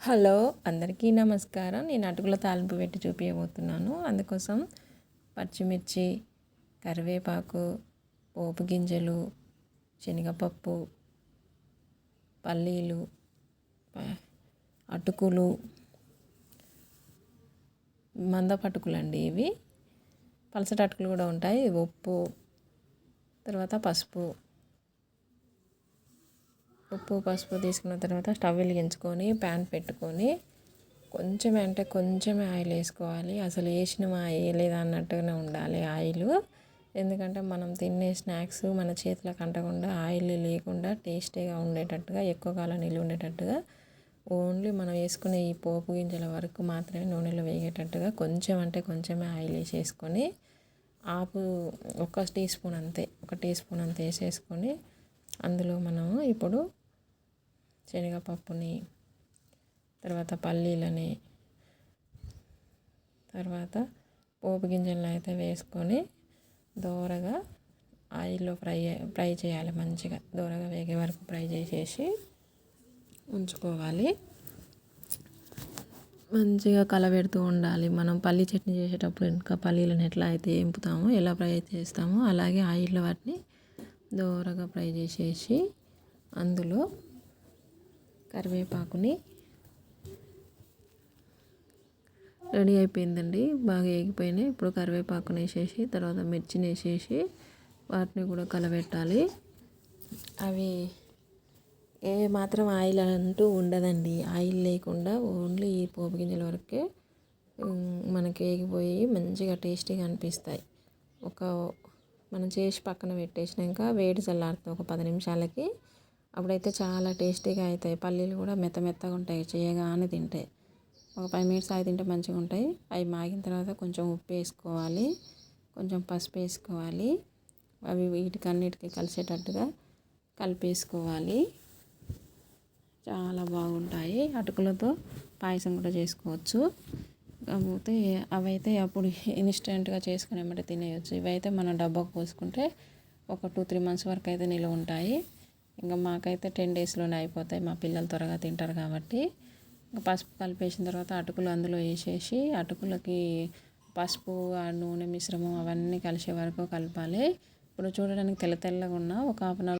Hello అందరికీ నమస్కారం. నేను అటుకుల తాలింపు పెట్టి చూపించబోతున్నాను అందుకోసం పచ్చిమిర్చి కరివేపాకు పోపు గింజలు శనగపప్పు పల్లీలు అటుకులు మందపటుకులు అండి ఇవి. పలసటి అటుకులు కూడా ఉంటాయి. ఉప్పు తర్వాత పసుపు ఉప్పు పసుపు తీసుకున్న తర్వాత స్టవ్ వెలిగించుకొని ప్యాన్ పెట్టుకొని కొంచెమే అంటే కొంచెమే ఆయిల్ వేసుకోవాలి. అసలు వేసిన వేయలేదు అన్నట్టుగానే ఉండాలి ఆయిల్. ఎందుకంటే మనం తినే స్నాక్స్ మన చేతులకు అంటకుండా ఆయిల్ లేకుండా టేస్టీగా ఉండేటట్టుగా ఎక్కువ కాలం నిల్వ ఉండేటట్టుగా ఓన్లీ మనం వేసుకునే ఈ పోపు గింజల వరకు మాత్రమే నూనెలో వేగేటట్టుగా కొంచెం అంటే కొంచెమే ఆయిల్ వేసేసుకొని ఆపు ఒక టీ స్పూన్ అంతే ఒక టీ స్పూన్ అంత వేసేసుకొని అందులో మనము ఇప్పుడు శనగపప్పుని తర్వాత పల్లీలని తర్వాత పోపు గింజలను అయితే వేసుకొని దోరగా ఆయిల్లో ఫ్రై ఫ్రై చేయాలి మంచిగా. దోరగా వేగే వరకు ఫ్రై చేసేసి ఉంచుకోవాలి. మంచిగా కలబెడుతూ ఉండాలి. మనం పల్లి చట్నీ చేసేటప్పుడు ఇంకా పల్లీలను ఎట్లా అయితే ఎంపుతామో ఎలా ఫ్రై చేస్తామో అలాగే ఆయిల్లో వాటిని దోరగా ఫ్రై చేసేసి అందులో కరివేపాకుని రెడీ అయిపోయిందండి. బాగా వేగిపోయినాయి ఇప్పుడు కరివేపాకుని వేసేసి తర్వాత మిర్చిని వేసేసి వాటిని కూడా కలబెట్టాలి. అవి ఏ మాత్రం ఆయిల్ అంటూ ఉండదండి. ఆయిల్ లేకుండా ఓన్లీ ఈ పోపు గింజల వరకే మనకి వేగిపోయి మంచిగా టేస్టీగా అనిపిస్తాయి. ఒక మనం చేసి పక్కన పెట్టేసినాక వేడి చల్లారుతుంది ఒక పది నిమిషాలకి అప్పుడైతే చాలా టేస్టీగా అవుతాయి. పల్లీలు కూడా మెత్త మెత్తగా ఉంటాయి. చేయగానే తింటే. ఒక ఫైవ్ మినిట్స్ అవి తింటే మంచిగా ఉంటాయి. అవి మాగిన తర్వాత కొంచెం ఉప్పు వేసుకోవాలి. కొంచెం పసుపు వేసుకోవాలి. అవి వీటికన్నిటికీ కలిసేటట్టుగా కలిపేసుకోవాలి చాలా బాగుంటాయి. అటుకులతో పాయసం కూడా చేసుకోవచ్చు. కాకపోతే అవైతే అప్పుడు ఇన్స్టెంట్గా చేసుకుని ఏమంటే తినేయచ్చు. ఇవైతే మనం డబ్బా పోసుకుంటే ఒక టూ త్రీ మంత్స్ వరకు అయితే నిల్వ ఉంటాయి. ఇంకా మాకైతే టెన్ డేస్లోనే అయిపోతాయి. మా పిల్లలు త్వరగా తింటారు కాబట్టి. ఇంకా పసుపు కలిపేసిన తర్వాత అటుకులు అందులో వేసేసి అటుకులకి పసుపు ఆ నూనె మిశ్రమం అవన్నీ కలిసే వరకు కలపాలి. ఇప్పుడు చూడడానికి తెల్ల తెల్లగా ఉన్న ఒక హాఫ్ అన్ అవర్